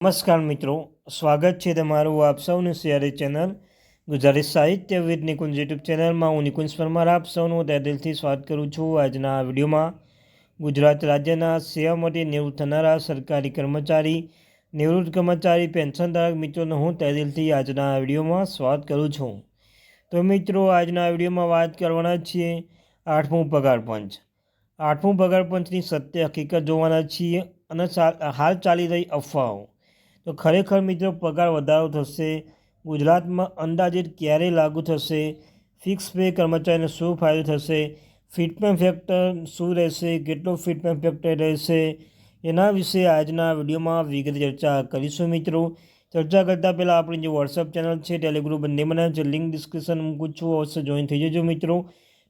નમસ્કાર મિત્રો, સ્વાગત છે તમારું આપ સૌનું સિયારી ચેનલ ગુજરાતી સાહિત્ય વિદ નિકુંજ યુટ્યુબ ચેનલમાં. હું નિકુંજ પરમાર, આપ સૌનું તે દિલથી સ્વાગત કરું છું આજના આ વિડીયોમાં. ગુજરાત રાજ્યના સેવા માટે નિવૃત્ત થનારા સરકારી કર્મચારી, નિવૃત્ત કર્મચારી પેન્શનધારક મિત્રોનો હું તે દિલથી આજના આ વિડીયોમાં સ્વાગત કરું છું. તો મિત્રો, આજના વિડીયોમાં વાત કરવાના છીએ આઠમું પગાર પંચ. આઠમું પગાર પંચની સત્ય હકીકત જોવાના છીએ અને હાલ ચાલી રહી અફવાઓ. તો ખરેખર મિત્રો પગાર વધારો થશે, ગુજરાતમાં અંદાજિત ક્યારે લાગુ થશે ફિક્સ પે કર્મચારીને શું ફાયદો થશે ફિટમેન્ટ ફેક્ટર શું રહેશે, કેટલો ફિટમેન્ટ ફેક્ટર રહેશે, એના વિશે આજના વિડીયોમાં વિગત ચર્ચા કરીશું મિત્રો. ચર્ચા કરતાં પહેલાં આપણી જે વોટ્સઅપ ચેનલ છે ટેલિગ્રુપ બંને બનાવે છે લિંક ડિસ્ક્રિપ્શન મૂકું છું, અવશ્ય જોઈન થઈ જજો મિત્રો.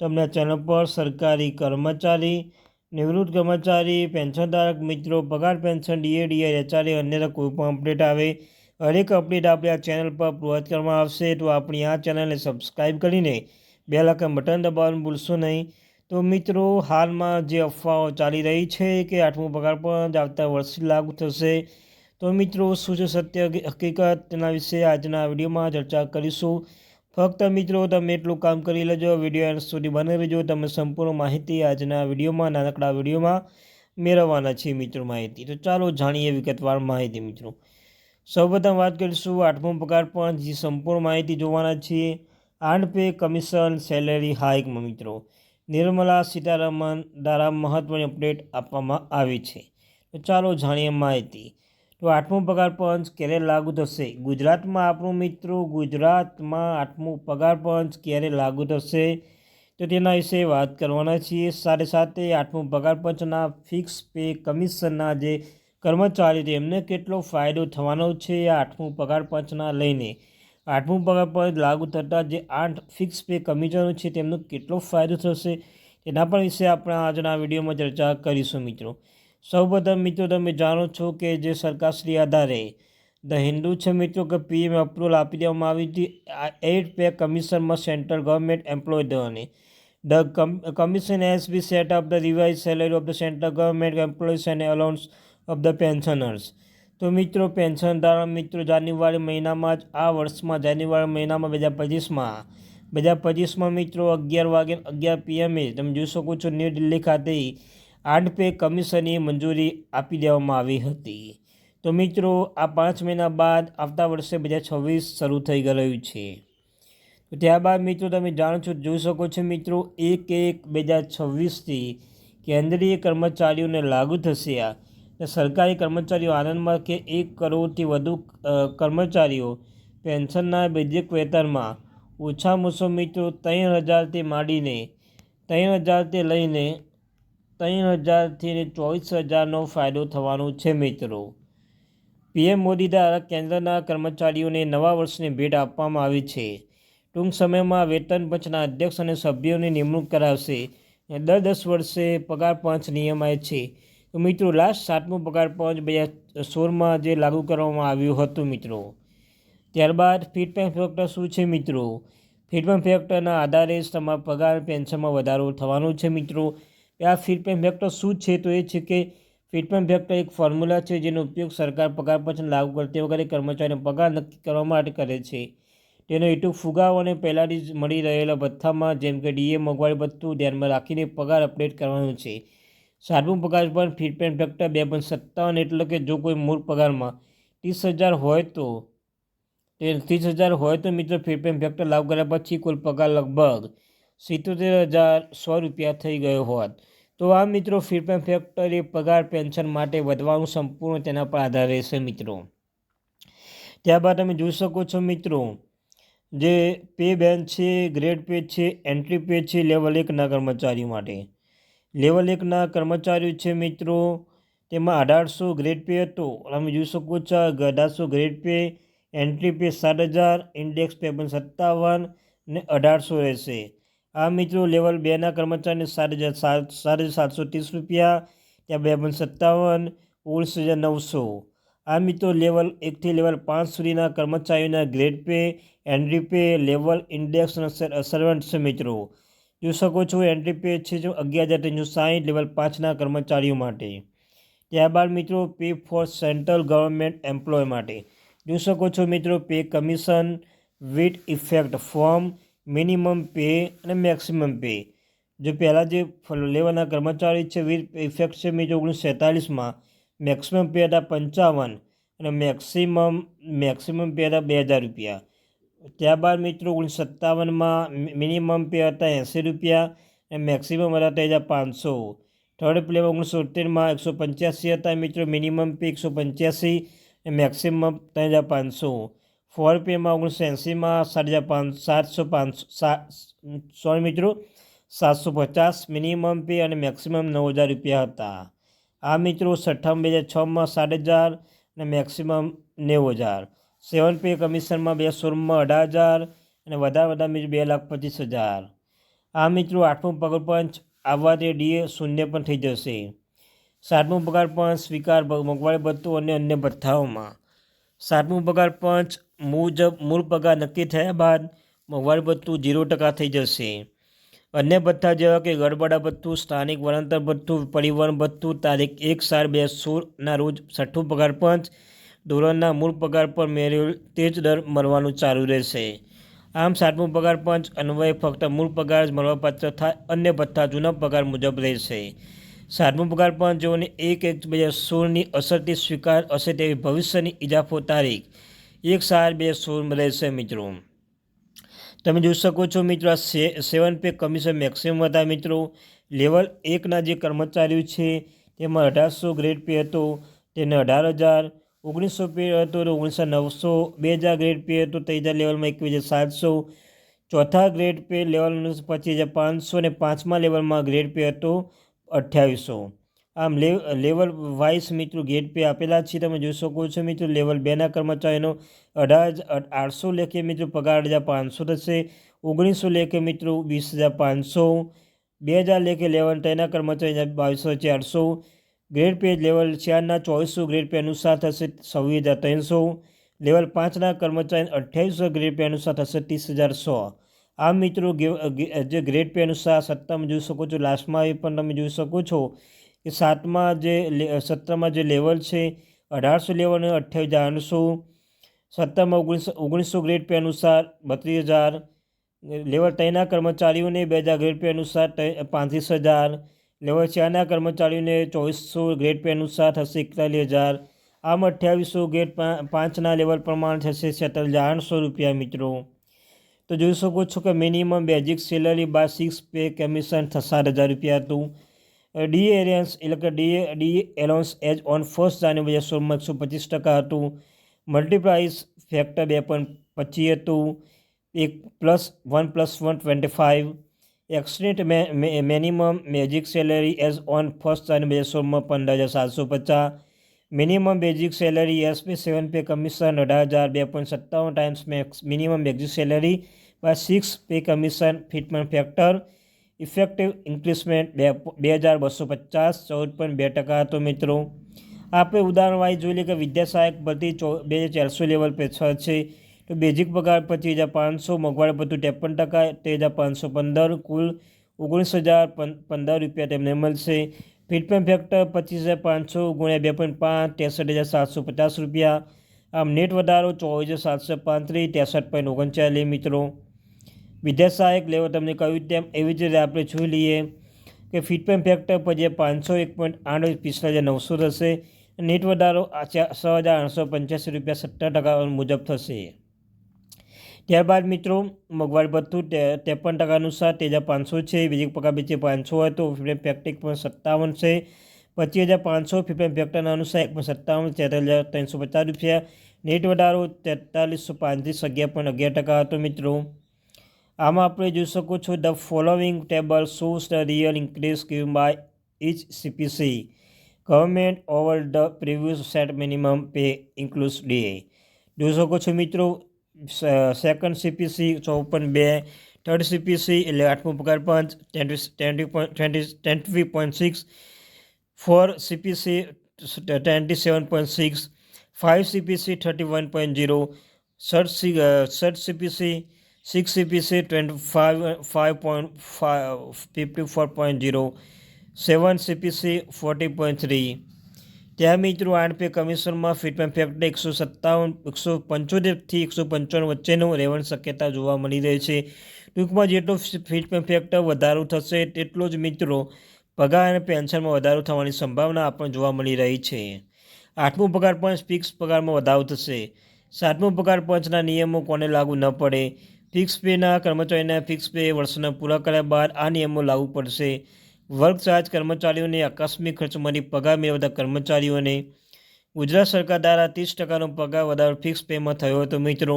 તમને ચેનલ પર સરકારી કર્મચારી નિવૃત્ત કર્મચારી, પેન્શનધારક મિત્રો, પગાર પેન્શન, ડીએ ડીઆર એચઆરએ અન્ય કોઈ પણ અપડેટ આવે. હરેક અપડેટ આપણે આ ચેનલ પર પ્રોવાઈડ કરવામાં આવશે. તો આપણી આ ચેનલને સબસ્ક્રાઈબ કરીને બે લાખ બટન દબાવવાનું ભૂલશો નહીં. તો મિત્રો, હાલમાં જે અફવાઓ ચાલી રહી છે કે આઠમું પગાર પણ આવતા વર્ષે લાગુ થશે. તો મિત્રો, શું છે સત્ય હકીકત? તેના વિશે આજના વિડીયોમાં ચર્ચા કરીશું. ફક્ત મિત્રો, તમે એટલું કામ કરી લેજો. વીડિયો એન્ડ સુધી બની રહેજો. તમે સંપૂર્ણ માહિતી આજના વિડીયોમાં, નાનકડા વિડીયોમાં મેળવવાના છે મિત્રો માહિતી. તો ચાલો જાણીએ વિગતવાર માહિતી મિત્રો. સૌપ્રથમ વાત કરીશું આઠમો પગાર પણ જે સંપૂર્ણ માહિતી જોવાના છીએ. આઠ પે કમિશન સેલેરી હાઇકમાં મિત્રો. નિર્મલા સીતારામન દ્વારા મહત્ત્વની અપડેટ આપવામાં આવી છે. તો ચાલો જાણીએ માહિતી. તો આઠમો પગાર પંચ ક્યારે લાગુ થશે? ગુજરાતમાં આપણું મિત્રો ગુજરાતમાં આઠમું પગાર પંચ ક્યારે લાગુ થશે? તો તેના વિશે વાત કરવાના છીએ. સાથે સાથે આઠમું પગાર પંચના ફિક્સ પે કમિશનના જે કર્મચારી છે, એમને કેટલો ફાયદો થવાનો છે આ આઠમું પગાર પંચના લઈને? આઠમું પગાર પંચ લાગુ થતાં જે આઠ ફિક્સ પે કમિશનો છે, તેમનો કેટલો ફાયદો થશે? તેના પણ વિશે આપણે આજના વિડીયોમાં ચર્ચા કરીશું મિત્રો. સૌપ્રથમ મિત્રો તમે જાણો છો કે જે સરકારશ્રી આધારે ધ હિન્દુ છે મિત્રો કે પીએમ અપ્રુવલ આપી દેવામાં આવી હતી. એડ પે કમિશનમાં સેન્ટ્રલ ગવર્મેન્ટ એમ્પ્લોય થવાની the commission has be set up the revise salary of the central government employees and allowance of the pensioners. તો મિત્રો પેન્શન ધારણ મિત્રો, જાન્યુઆરી મહિનામાં જ આ વર્ષમાં, જાન્યુઆરી મહિનામાં બે હજાર પચીસમાં, બે હજાર પચીસમાં મિત્રો અગિયાર વાગે, અગિયાર પીએમએ તમે જોઈ શકો છો, ન્યૂ દિલ્હી ખાતે આઠ પે કમિશનની મંજૂરી આપી દેવામાં આવી હતી. તો મિત્રો, આ પાંચ મહિના બાદ આવતા વર્ષે બે હજાર છવ્વીસ શરૂ થઈ ગયું છે. તો ત્યારબાદ મિત્રો, તમે જાણો છો, જોઈ શકો છો મિત્રો, એક એક બે હજાર છવ્વીસથી કેન્દ્રીય કર્મચારીઓને લાગુ થશે આ. સરકારી કર્મચારીઓ આનંદમાં કે એક કરોડથી વધુ કર્મચારીઓ પેન્શનના બેઝિક વેતનમાં. ઓછામાં ઓછો મિત્રો, ત્રણ હજારથી માંડીને, ત્રણ હજારથી લઈને ત્રણ હજારથી ચોવીસ હજારનો ફાયદો થવાનો છે, મિત્રો. પીએમ મોદી દ્વારા કેન્દ્રના કર્મચારીઓને નવા વર્ષની ભેટ આપવામાં આવી છે. ટૂંક સમયમાં વેતન પંચના અધ્યક્ષ અને સભ્યોની નિમણૂક કરાવશે. દર દસ વર્ષે પગાર પંચ નિયમાય છે. તો મિત્રો, લાસ્ટ સાતમું પગાર પંચ બે હજાર સોળમાં જે લાગુ કરવામાં આવ્યું હતું, મિત્રો. ત્યારબાદ ફિટમેન્ટ ફેક્ટર શું છે, મિત્રો? ફિટમેન્ટ ફેક્ટરના આધારે તમારા પગાર પેન્શનમાં વધારો થવાનો છે, મિત્રો. આ ફિટમેન્ટ ફેક્ટર શું છે તો એ છે કે ફિટમેન્ટ ફેક્ટર એક ફોર્મ્યુલા છે જેનો ઉપયોગ સરકાર પગાર પછી લાગુ કરતી વખતે કર્મચારીનો પગાર નક્કી કરવા માટે કરે છે. તેનો હેતુ ફુગાવો અને પહેલાંથી જ મળી રહેલા ભથ્થામાં જેમ કે ડીએ મોંઘવારી ભથ્થું ધ્યાનમાં રાખીને પગાર અપડેટ કરવાનો છે. સાતમું પગાર પણ ફિટમેન્ટ ફેક્ટર બે પોઈન્ટ સત્તાવન એટલે કે જો કોઈ મૂળ પગારમાં ત્રીસ હજાર હોય તો, તે ત્રીસ હજાર હોય તો મિત્રો ફિટમેન્ટ ફેક્ટર લાગુ કર્યા પછી કુલ પગાર લગભગ સિત્તોતેર હજાર સો રૂપિયા થઈ ગયો હોત. તો આ મિત્રો ફીડબેક ફેક્ટરી પગાર પેન્શન માટે વધવાનું સંપૂર્ણ તેના પર આધાર રહેશે મિત્રો. ત્યારબાદ તમે જોઈ શકો છો મિત્રો, જે પે બેન છે ગ્રેડ પે છે એન્ટ્રી પે છે લેવલ એકના કર્મચારીઓ માટે. લેવલ એકના કર્મચારીઓ છે મિત્રો, તેમાં અઢારસો ગ્રેડ પે હતો. તમે જોઈ શકો છો અઢારસો ગ્રેડ પે એન્ટ્રી પે સાત હજાર ઇન્ડેક્સ પે પણ સત્તાવન ને અઢારસો રહેશે. આ મિત્રો, લેવલ બેના કર્મચારીને સાત હજાર સાત સાત સાતસો ત્રીસ રૂપિયા, ત્યાં બે પણ સત્તાવન, ઓગણીસ હજાર નવસો. આ મિત્રો, લેવલ એકથી લેવલ પાંચ સુધીના કર્મચારીઓના grade pay, entry pay, level index અને સર્વન્ટ છે, મિત્રો. જોઈ શકો છો, એન્ટ્રી પે છે, જો અગિયાર હજાર ત્રણસો સાહીઠ લેવલ પાંચના કર્મચારીઓ માટે. ત્યારબાદ, મિત્રો, pay for central government employee માટે. જોઈ શકો છો, મિત્રો, pay commission, with effect from minimum pay અને મેક્સિમમ પે. જો પહેલાં જે લેવાના કર્મચારી છે વિથ ઇફેક્ટ છે મિત્રો ઓગણીસો સેતાલીસમાં મેક્સિમમ પે હતા પંચાવન અને મેક્સિમમ મેક્સિમમ પે હતા બે હજાર રૂપિયા. ત્યારબાદ મિત્રો ઓગણીસો સત્તાવનમાં મિનિમમ પે હતા એંસી રૂપિયા અને મેક્સિમમ હતા ત્રણ હજાર પાંચસો. થર્ડ પ્લેમાં ઓગણીસો સિત્તેરમાં એકસો પંચ્યાસી હતા મિત્રો, મિનિમમ પે એકસો પંચ્યાસી અને મેક્સિમમ ત્રણ હજાર પાંચસો. ફોર પેમાં ઓગણીસો એંસીમાં હજાર પાંચ, સાતસો પાંચસો સોરી મિત્રો, સાતસો પચાસ મિનિમમ પે અને મેક્સિમમ નવ હજાર રૂપિયા હતા. આ મિત્રો છઠ્ઠામાં બે હજાર છમાં સાત હજાર અને મેક્સિમમ નેવું હજાર. સેવન પે કમિશનમાં બે સોળમાં અઢાર હજાર અને વધારે વધારે મિત્રો બે લાખ પચીસ હજાર. આ મિત્રો આઠમું પગાર પંચ આવવાથી ડીએ શૂન્ય પણ થઈ જશે. સાતમું પગાર પંચ સ્વીકાર મોંઘવારી ભથ્થું અને અન્ય ભથ્થાઓમાં. સાતમું પગાર પંચ મુજબ મૂળ પગાર નક્કી થયા બાદ મોંઘવારી ભથ્થું ઝીરો ટકા થઈ જશે. અન્ય ભથ્થા જેવા કે ગડબડા ભથ્થું, સ્થાનિક વળતર ભથ્થું, પરિવહન ભથ્થું, તારીખ એક સાત બે સોળના રોજ છઠ્ઠું પગાર પંચ ધોરણના મૂળ પગાર પર મેળવેલ તે જ દર મળવાનું ચાલુ રહેશે. આમ સાતમું પગાર પંચ અન્વયે ફક્ત મૂળ પગાર જ મળવાપાત્ર થાય, અન્ય ભથ્થા જૂના પગાર મુજબ રહેશે. સાતમું પગાર પંચ જેઓને એક એક બે હજાર સોળની અસરથી સ્વીકાર હશે તેવી ભવિષ્યની ઇજાફો તારીખ એક સાત બે હજાર સોળમાં રહેશે મિત્રો. તમે જોઈ શકો છો મિત્રો, આ સેવન પે કમિશન મેક્સિમમ હતા મિત્રો. લેવલ એકના જે કર્મચારીઓ છે તેમાં અઢારસો ગ્રેડ પે હતો, તેને અઢાર હજાર. ઓગણીસો પે હતો તો ઓગણીસો નવસો, બે હજાર ગ્રેડ પે હતો ત્રીજા લેવલમાં એકવીસ હજાર સાતસો. ચોથા ગ્રેડ પે લેવલ પચીસ હજાર પાંચસો અને પાંચમા લેવલમાં ગ્રેડ પે હતો. અઠ્યાવીસો. આમ લેવલ વાઇઝ મિત્રો ગ્રેડ પે આપેલા છે, તમે જોઈ શકો છો મિત્રો, લેવલ બેના કર્મચારીનો અઢાર આઠસો લેખે મિત્રો પગાર હજાર પાંચસો થશે, ઓગણીસો લેખે મિત્રો વીસ હજાર પાંચસો, બે હજાર લેખે લેવલ ત્રણના કર્મચારી બાવીસો ચારસો, ગ્રેડ પે લેવલ ચારના ચોવીસો, ગ્રેડ પે અનુસાર થશે છવ્વીસ હજાર ત્રણસો, લેવલ પાંચના કર્મચારી અઠ્યાવીસો, ગ્રેડ પે અનુસાર થશે ત્રીસ હજાર સો. આ મિત્રો જે ગ્રેડ પે અનુસાર સત્તામાં જોઈ શકો છો. લાસ્ટમાં એ પણ તમે જોઈ શકો છો કે સાતમાં જે સત્તરમાં જે લેવલ છે, અઢારસો લેવલ અને અઠ્યાવીસ હજાર આઠસો. સત્તરમાં ઓગણીસો ઓગણીસો ગ્રેડ પે અનુસાર બત્રીસ હજાર. લેવલ ત્રણના કર્મચારીઓને બે હજાર ગ્રેડ પે અનુસાર પાંત્રીસ હજાર. લેવલ ચારના કર્મચારીઓને ચોવીસો ગ્રેડ પે અનુસાર થશે એકતાલીસ હજાર. આમ અઠ્યાવીસો ગ્રેડ પાંચના લેવલ પ્રમાણે થશે છેતાલીસ હજાર આઠસો રૂપિયા મિત્રો. તો જોઈ શકો છો કે મિનિમમ બેઝિક સેલરી બાદ સિક્સ પે કમિશન સાત હજાર રૂપિયા હતું ડી એરિયન્સ એટલે કે D D allowance as on first January હજાર સોળમાં એકસો પચીસ ટકા હતું. મલ્ટીપ્રાઇસ ફેક્ટર બે પોઈન્ટ પચીસ હતું. એક plus one plus one twenty five extent minimum basic salary as on first January બે સોળમાં પંદર હજાર સાતસો પચાસ. Minimum basic salary as per seven pay commission અઢાર હજાર બે પોઈન્ટ સત્તાવન times max minimum basic salary by six pay commission fitment factor effective increasement બે બે હજાર બસો પચાસ, ચૌદ પોઈન્ટ બે ટકા હતો મિત્રો. આપણે ઉદાહરણ વાઇઝ જોઈ લઈએ કે વિદ્યા સહાયક ભરતી ચૌ, બે હજાર ચારસો લેવલ પર છ. છે તો બેઝિક પગાર પચીસ હજાર પાંચસો મોંઘવારી ભથ્થું ત્રેપન ટકા તેર હજાર પાંચસો પંદર, કુલ ઓગણીસ હજાર પંદર રૂપિયા તેમને મળશે. ફીડપેન ફેક્ટર પચીસ હજાર પાંચસો ગુણ્યા બે પોઈન્ટ પાંચ, ત્રેસઠ હજાર સાતસો પચાસ રૂપિયા. આમ નેટ વધારો ચોવીસ હજાર સાતસો પાંત્રીસ ત્રેસઠ પોઈન્ટ ઓગણચાલીસ મિત્રો. વિદ્યા સહાયક લેવો તમને કહ્યું તેમ એવી જ રીતે આપણે જોઈ લઈએ કે ફિટમેન ફેક્ટર પછી પાંચસો એક પોઈન્ટ આઠ પિસ્તાલીસ હજાર નવસો થશે નેટ વધારો છ હજાર આઠસો પંચ્યાસી રૂપિયા સત્તર ટકા મુજબ થશે. ત્યારબાદ મિત્રો મગવાડ ભથ્થું ત્રેપન ટકા અનુસાર તે હજાર પાંચસો છે બીજી પગાર બીજે પાંચસો હોય તો ફિફ્ટીન ફેક્ટર પણ સત્તાવન છે. પચીસ હજાર પાંચસો ફિફ્ટીન ફેક્ટરના અનુસાર એક પણ સત્તાવન તેતાલીસ હજાર ત્રણસો પચાસ રૂપિયા. નેટ વધારો તેતાલીસો પાંત્રીસ, અગિયાર પણ અગિયાર ટકા હતો મિત્રો. આમાં આપણે જોઈ શકો છો, the following table shows the real increase give by each CPC government over the previous set minimum pay include DA જોઈ શકો છો મિત્રો સેકન્ડ સીપીસી ચોપન બે. થર્ડ સીપીસી એટલે આઠમું પગાર પંચ. Twenty twenty twenty point six four CPC twenty seven point six five CPC thirty one point zero third C third CPC six CPC twenty five five point five fifty four point zero seven CPC forty point three ત્યાં મિત્રો આઠ pay કમિશનમાં fitment factor એકસો સત્તાવન, એકસો પંચોતેરથી એકસો પંચાવન વચ્ચેનું રહેવાની શક્યતા જોવા મળી રહી છે. ટૂંકમાં જેટલો ફિટમેન ફેક્ટર વધારો થશે તેટલો જ મિત્રો પગાર અને પેન્શનમાં વધારો થવાની સંભાવના આપણને જોવા મળી રહી છે. આઠમો પગાર પંચ ફિક્સ પગારમાં વધારો થશે. સાતમો પગાર પંચના નિયમો કોને લાગુ ન પડે? ફિક્સ પેના કર્મચારીના ફિક્સ પે વર્ષના પૂરા કર્યા બાદ આ નિયમો લાગુ પડશે. વર્ગ ચાર્જ કર્મચારીઓને આકસ્મિક ખર્ચમાંથી પગાર મેળવતા કર્મચારીઓને ગુજરાત સરકાર દ્વારા ત્રીસ ટકાનો પગાર વધારો ફિક્સ પેમાં થયો હતો. મિત્રો,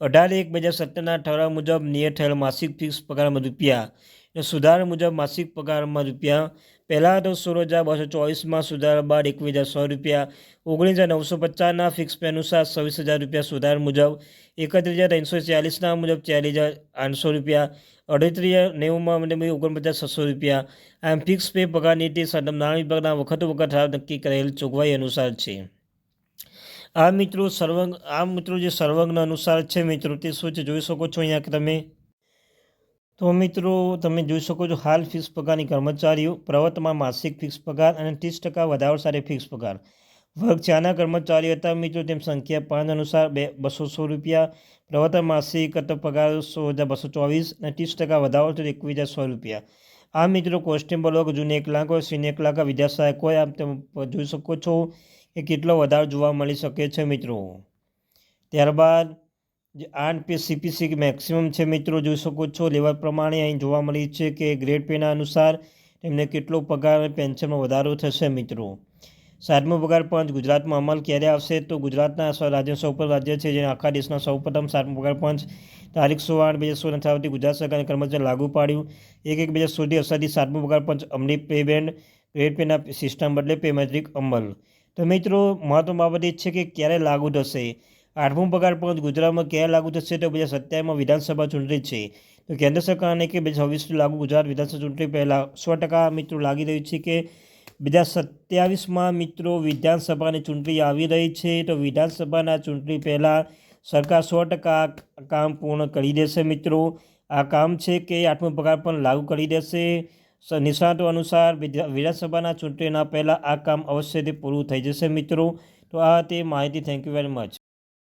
અઢાર એક બે હજાર સત્તરના ઠરાવ મુજબ નિયત થયેલ માસિક ફિક્સ પગારમાં રૂપિયા અને સુધાર મુજબ માસિક પગારમાં રૂપિયા પહેલાં તો સોળ હજાર બસો ચોવીસમાં સુધાર બાદ એકવીસ હજાર સો રૂપિયા, ઓગણીસ હજાર નવસો પચાસના ફિક્સ પે અનુસાર છવ્વીસ હજાર રૂપિયા સુધાર મુજબ, એકત્રીસ હજાર ત્રણસો ચાલીસના મુજબ ચાલીસ હજાર આઠસો રૂપિયા, અડત્રીસ હજાર નેવુંમાં મને ઓગણપચાસ છસો રૂપિયા. આમ ફિક્સ પે પગાર નીતિ સદમ નાણાં વિભાગના વખતો વખત ઠરાવ નક્કી કરેલ જોગવાઈ અનુસાર છે. આ મિત્રો સર્વંગ, આ મિત્રો જે સર્વંગના અનુસાર છે મિત્રો તે શું છે જોઈ શકો છો અહીંયા તમે? તો મિત્રો, તમે જોઈ શકો છો હાલ ફિક્સ પગારની કર્મચારીઓ પ્રવર્તમાન માસિક ફિક્સ પગાર અને ત્રીસ ટકા વધારો સાથે ફિક્સ પગાર. વર્ગ ચારના કર્મચારીઓ હતા મિત્રો તેમ સંખ્યા પાંચ અનુસાર બે, બસો સો રૂપિયા પ્રવર્તન માસિક પગાર સો હજાર બસો ચોવીસ અને ત્રીસ ટકા વધારો તો એકવીસ હજાર સો રૂપિયા. આ મિત્રો કોન્સ્ટેબલ વર્ગ, જૂને એક લાખ હોય સિનિયર એક લાખ વિદ્યા સહાયક હોય આમ તમે જોઈ શકો છો કે કેટલો વધારો જોવા મળી શકે છે મિત્રો. ત્યારબાદ જે આઠ પે સીપીસી મેક્સિમમ છે મિત્રો, જોઈ શકો છો. લેવલ પ્રમાણે અહીં જોવા મળી છે કે ગ્રેડ પેના અનુસાર તેમને કેટલો પગાર અને પેન્શનમાં વધારો થશે મિત્રો. સાતમો પગાર પંચ ગુજરાતમાં અમલ ક્યારે આવશે? તો ગુજરાતના રાજ્ય સૌપ્રથમ રાજ્ય છે જે આખા દેશના સૌપ્રથમ સાતમો પગાર પંચ તારીખ સો આઠ બે હજાર સોળ અઠાવથી ગુજરાત સરકારે કર્મચારી લાગુ પાડ્યું. એક એક બે હજાર સોળથી અસરથી સાતમો પગાર પંચ અમલી પે બેન્ડ ગ્રેડ પેના સિસ્ટમ બદલે પે મેટ્રિક અમલ. તો મિત્રો મહત્વ બાબત એ છે કે ક્યારે લાગુ થશે? આઠમું પગાર પંચ ગુજરાતમાં ક્યારે લાગુ થશે તો બે હજાર સત્યાવીસમાં વિધાનસભા ચૂંટણી છે. તો કેન્દ્ર સરકારને કે બે છવ્વીસથી લાગુ ગુજરાત વિધાનસભા ચૂંટણી પહેલાં સો ટકા મિત્રો લાગી રહ્યું છે કે બે હજાર સત્યાવીસમાં મિત્રો વિધાનસભાની ચૂંટણી આવી રહી છે તો વિધાનસભાના ચૂંટણી પહેલાં સરકાર સો ટકા કામ પૂર્ણ કરી દેશે મિત્રો. આ કામ છે કે આઠમો પગાર પણ લાગુ કરી દેશે. નિષ્ણાતો અનુસાર વિધાનસભાના ચૂંટણીના પહેલાં આ કામ અવશ્યથી પૂરું થઈ જશે મિત્રો. તો આ તે માહિતી. Thank you very much